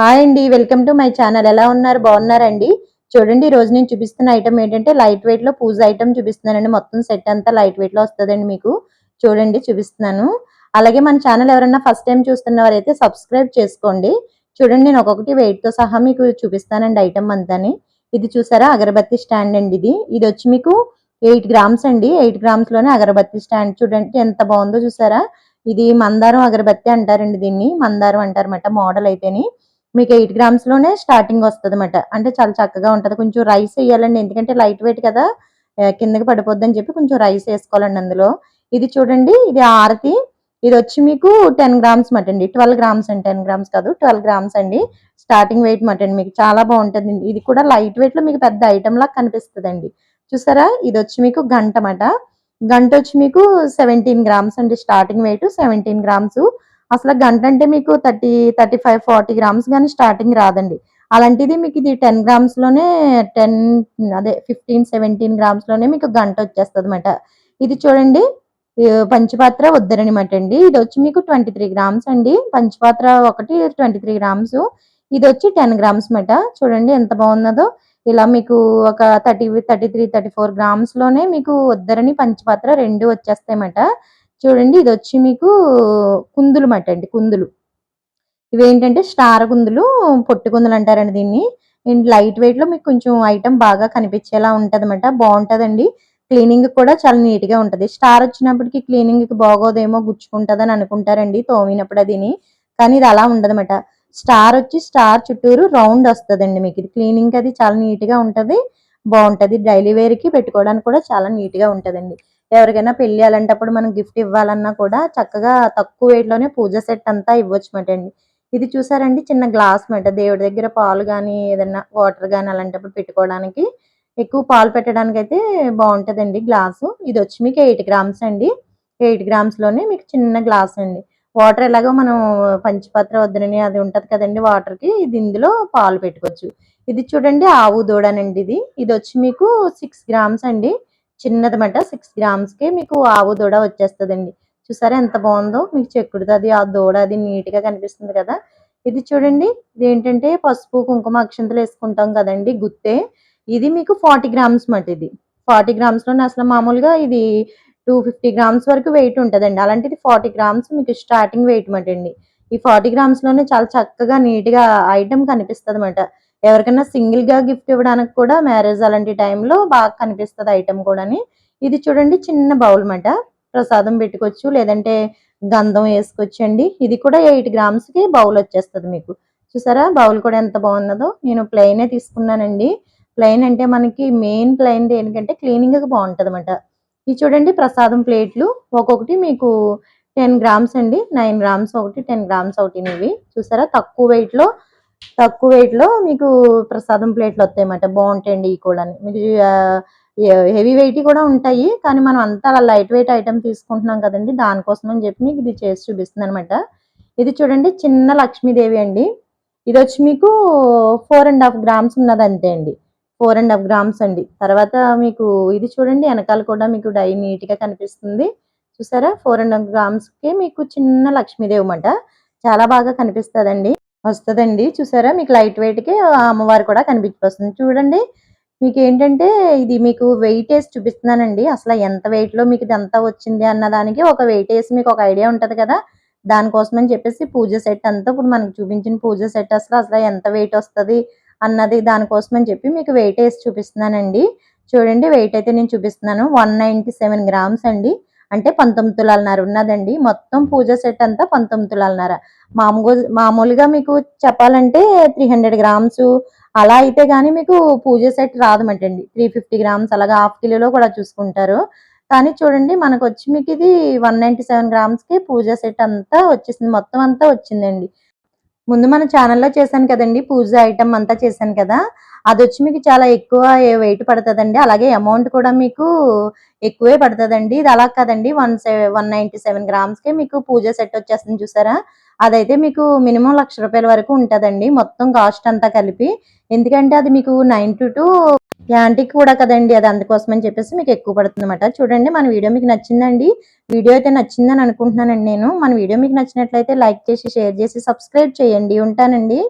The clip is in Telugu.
హాయ్ అండి వెల్కమ్ టు మై ఛానల్. ఎలా ఉన్నారు? బాగున్నారండి? చూడండి ఈ రోజు నేను చూపిస్తున్న ఐటమ్ ఏంటంటే లైట్ వెయిట్లో పూజ ఐటమ్ చూపిస్తున్నానండి. మొత్తం సెట్ అంతా లైట్ వెయిట్లో వస్తుందండి మీకు. చూడండి చూపిస్తున్నాను. అలాగే మన ఛానల్ ఎవరైనా ఫస్ట్ టైం చూస్తున్నవారైతే సబ్స్క్రైబ్ చేసుకోండి. చూడండి నేను ఒక్కొక్కటి వెయిట్తో సహా మీకు చూపిస్తానండి ఐటమ్ అంతాని. ఇది చూసారా? అగరబత్తి స్టాండ్ అండి ఇది. ఇది వచ్చి మీకు ఎయిట్ గ్రామ్స్ అండి. ఎయిట్ గ్రామ్స్లోనే అగరబత్తి స్టాండ్. చూడండి ఎంత బాగుందో చూసారా? ఇది మందారం అగరబత్తి అంటారండి దీన్ని. మందారం అంటారన్నమాట మోడల్ అయితేని. మీకు ఎయిట్ గ్రామ్స్లోనే స్టార్టింగ్ వస్తుంది అనమాట అంటే చాలా చక్కగా ఉంటది. కొంచెం రైస్ వేయాలండి. ఎందుకంటే లైట్ వెయిట్ కదా. కిందకి పడిపోద్ది అని చెప్పి కొంచెం రైస్ వేసుకోవాలండి అందులో. ఇది చూడండి. ఇది ఆరతి. ఇది వచ్చి మీకు టెన్ గ్రామ్స్ మటండి ట్వెల్వ్ గ్రామ్స్ అండి. టెన్ గ్రామ్స్ కాదు. ట్వెల్వ్ గ్రామ్స్ అండి. స్టార్టింగ్ వెయిట్ మటన్ మీకు చాలా బాగుంటుంది ఇది కూడా లైట్ వెయిట్లో మీకు పెద్ద ఐటమ్ లాగా కనిపిస్తుంది చూసారా? ఇది వచ్చి మీకు గంట మాట గంట వచ్చి మీకు సెవెంటీన్ గ్రామ్స్ అండి. స్టార్టింగ్ వెయిట్ సెవెంటీన్ గ్రామ్స్ అసలు గంట అంటే మీకు thirty thirty five forty grams కానీ స్టార్టింగ్ రాదండి. అలాంటిది మీకు ఇది టెన్ గ్రామ్స్లోనే టెన్ అదే ఫిఫ్టీన్ సెవెంటీన్ గ్రామ్స్లోనే మీకు గంట వచ్చేస్తుంది అనమాట ఇది చూడండి పంచపాత్ర పంచపాత్ర వద్దరనమాట అండి. ఇది వచ్చి మీకు ట్వంటీ త్రీ గ్రామ్స్ అండి. పంచపాత్ర ఒకటి ట్వంటీ త్రీ గ్రామ్స్. ఇది వచ్చి టెన్ గ్రామ్స్ మాట చూడండి ఎంత బాగున్నదో. ఇలా మీకు ఒక thirty thirty three thirty four గ్రామ్స్లోనే మీకు వద్దరని పంచపాత్ర రెండు వచ్చేస్తాయన్నమాట. చూడండి ఇది వచ్చి మీకు కుందులు మాట అండి కుందులు. ఇవేంటంటే స్టార్ కుందులు పొట్టి కుందులు అంటారండి దీన్ని. లైట్ వెయిట్లో మీకు కొంచెం ఐటమ్ బాగా కనిపించేలా ఉంటది అనమాట క్లీనింగ్ కూడా చాలా నీట్గా ఉంటది. స్టార్ వచ్చినప్పటికి క్లీనింగ్కి బాగోదేమో గుచ్చుకుంటుందని అని అనుకుంటారండి తోమినప్పుడు అదిని. కానీ ఇది అలా ఉండదన్నమాట. స్టార్ వచ్చి స్టార్ చుట్టూరు రౌండ్ వస్తుందండి మీకు. ఇది క్లీనింగ్ అది చాలా నీట్గా బాగుంటుంది. బాగుంటది డైలీ వేర్కి పెట్టుకోవడానికి కూడా చాలా నీట్గా ఎవరికైనా పెళ్ళి అలాంటప్పుడు మనం గిఫ్ట్ ఇవ్వాలన్నా కూడా చక్కగా తక్కువ వెయిట్లోనే పూజ సెట్ అంతా ఇవ్వచ్చు మాట అండి. ఇది చూసారండి చిన్న గ్లాస్ మాట. దేవుడి దగ్గర పాలు కానీ ఏదైనా వాటర్ కానీ అలాంటప్పుడు పెట్టుకోవడానికి ఎక్కువ పాలు పెట్టడానికి అయితే బాగుంటదండి గ్లాసు ఇది వచ్చి మీకు ఎయిట్ గ్రామ్స్ అండి. ఎయిట్ గ్రామ్స్లోనే మీకు చిన్న గ్లాస్ అండి. వాటర్ ఎలాగో మనం పంచపాత్ర వద్దనని అది ఉంటుంది కదండి వాటర్కి. ఇది ఇందులో పాలు పెట్టుకోవచ్చు. ఇది చూడండి ఆవు దూడనండి ఇది. ఇది వచ్చి మీకు సిక్స్ గ్రామ్స్ అండి. చిన్నది మట సిక్స్ గ్రామ్స్కి మీకు ఆవు దూడ వచ్చేస్తుందండి. చూసారా ఎంత బాగుందో? మీకు చెక్కుడుది అది ఆ దూడ అది నీట్గా కనిపిస్తుంది కదా. ఇది చూడండి ఇది ఏంటంటే పసుపు కుంకుమ అక్షంతలు వేసుకుంటాం కదండి గుత్తే. ఇది మీకు ఫార్టీ గ్రామ్స్ మాట ఇది. ఫార్టీ గ్రామ్స్లోనే అసలు మామూలుగా ఇది టూ ఫిఫ్టీ గ్రామ్స్ వరకు వెయిట్ ఉంటుందండి. అలాంటిది ఫార్టీ గ్రామ్స్ మీకు స్టార్టింగ్ వెయిట్ మాట అండి. ఈ ఫార్టీ గ్రామ్స్లోనే చాలా చక్కగా నీట్గా ఐటమ్ కనిపిస్తుంది అన్నమాట ఎవరికైనా సింగిల్గా గిఫ్ట్ ఇవ్వడానికి కూడా మ్యారేజ్ అలాంటి టైంలో బాగా కనిపిస్తుంది ఐటమ్ కూడాని. ఇది చూడండి చిన్న బౌల్ మాట. ప్రసాదం పెట్టుకోవచ్చు లేదంటే గంధం వేసుకోవచ్చండి ఇది కూడా ఎయిట్ గ్రామ్స్కి బౌల్ వచ్చేస్తుంది మీకు. చూసారా? బౌల్ కూడా ఎంత బాగున్నదో. నేను ప్లెయినే తీసుకున్నానండి. ప్లెయిన్ అంటే మనకి మెయిన్ ప్లెయిన్ ఏంటంటే క్లీనింగ్ బాగుంటుంది అనమాట ఇది చూడండి ప్రసాదం ప్లేట్లు ఒక్కొక్కటి మీకు టెన్ గ్రామ్స్ అండి. నైన్ గ్రామ్స్ ఒకటి టెన్ గ్రామ్స్ ఒకటి ఇవి చూసారా? తక్కువ వెయిట్లో తక్కువ వెయిట్లో మీకు ప్రసాదం ప్లేట్లు వస్తాయన్నమాట. బాగుంటాయండి ఈ కూడా మీకు హెవీ వెయిట్ కూడా ఉంటాయి కానీ మనం అంతా లైట్ వెయిట్ ఐటమ్ తీసుకుంటున్నాం కదండి దానికోసం అని చెప్పి మీకు ఇది చేసి చూపిస్తుంది అనమాట ఇది చూడండి చిన్న లక్ష్మీదేవి అండి. ఇది వచ్చి మీకు ఫోర్ అండ్ హాఫ్ గ్రామ్స్ ఉన్నది అంతే అండి. ఫోర్ అండ్ హాఫ్ గ్రామ్స్ అండి. తర్వాత మీకు ఇది చూడండి వెనకాల కూడా మీకు డై నీట్గా కనిపిస్తుంది. చూసారా? ఫోర్ అండ్ హాఫ్ గ్రామ్స్కి మీకు చిన్న లక్ష్మీదేవి అన్నమాట. చాలా బాగా కనిపిస్తదండి. వస్తుందండి. చూసారా? మీకు లైట్ వెయిట్కి అమ్మవారు కూడా కనిపించిపోతుంది చూడండి. మీకు ఏంటంటే ఇది మీకు వెయిట్ వేసి చూపిస్తున్నానండి. అసలు ఎంత వెయిట్లో మీకు ఇదంతా వచ్చింది అన్న దానికి ఒక వెయిట్ వేసి మీకు ఒక ఐడియా ఉంటుంది కదా? దానికోసం అని చెప్పేసి పూజ సెట్ అంతా ఇప్పుడు మనకు చూపించిన పూజ సెట్ అసలు అసలు ఎంత వెయిట్ వస్తుంది అన్నది దానికోసం అని చెప్పి మీకు వెయిట్ వేసి చూపిస్తున్నానండి. చూడండి వెయిట్ అయితే నేను చూపిస్తున్నాను. వన్ సెవెన్ గ్రామ్స్ అండి. అంటే పంతొమ్మిది తులాలన్నర ఉన్నదండి. మొత్తం పూజ సెట్ అంతా పంతొమ్మిది తులాలన్నర మామూలు మామూలుగా మీకు చెప్పాలంటే త్రీ హండ్రెడ్ గ్రామ్స్ అలా అయితే కానీ మీకు పూజ సెట్ రాదమటండి త్రీ ఫిఫ్టీ గ్రామ్స్ అలాగా హాఫ్ కిలోలో కూడా చూసుకుంటారు. కానీ చూడండి మనకు వచ్చి మీకు ఇది వన్ నైంటీ సెవెన్ గ్రామ్స్కి పూజ సెట్ అంతా వచ్చేసింది. మొత్తం అంతా వచ్చిందండి. ముందు మన ఛానల్లో చేశాను కదండి పూజ ఐటమ్ అంతా చేశాను కదా. అది వచ్చి మీకు చాలా ఎక్కువ వెయిట్ పడుతుందండి. అలాగే అమౌంట్ కూడా మీకు ఎక్కువే పడుతుందండి. ఇది అలా కదండి. వన్ వన్ నైంటీ సెవెన్ గ్రామ్స్కి మీకు పూజ సెట్ వచ్చేస్తుంది చూసారా? అదైతే మీకు మినిమం లక్ష రూపాయల వరకు ఉంటుందండి. మొత్తం కాస్ట్ అంతా కలిపి. ఎందుకంటే అది మీకు నైన్ టు టూ యాంటిక్ కూడా కదండి. అది అందుకోసం అని చెప్పేసి మీకు ఎక్కువ పడుతుంది అనమాట చూడండి మన వీడియో మీకు నచ్చిందండి. వీడియో అయితే నచ్చిందని అనుకుంటున్నానండి నేను. మన వీడియో మీకు నచ్చినట్లయితే లైక్ చేసి షేర్ చేసి సబ్స్క్రైబ్ చేయండి. ఉంటానండి.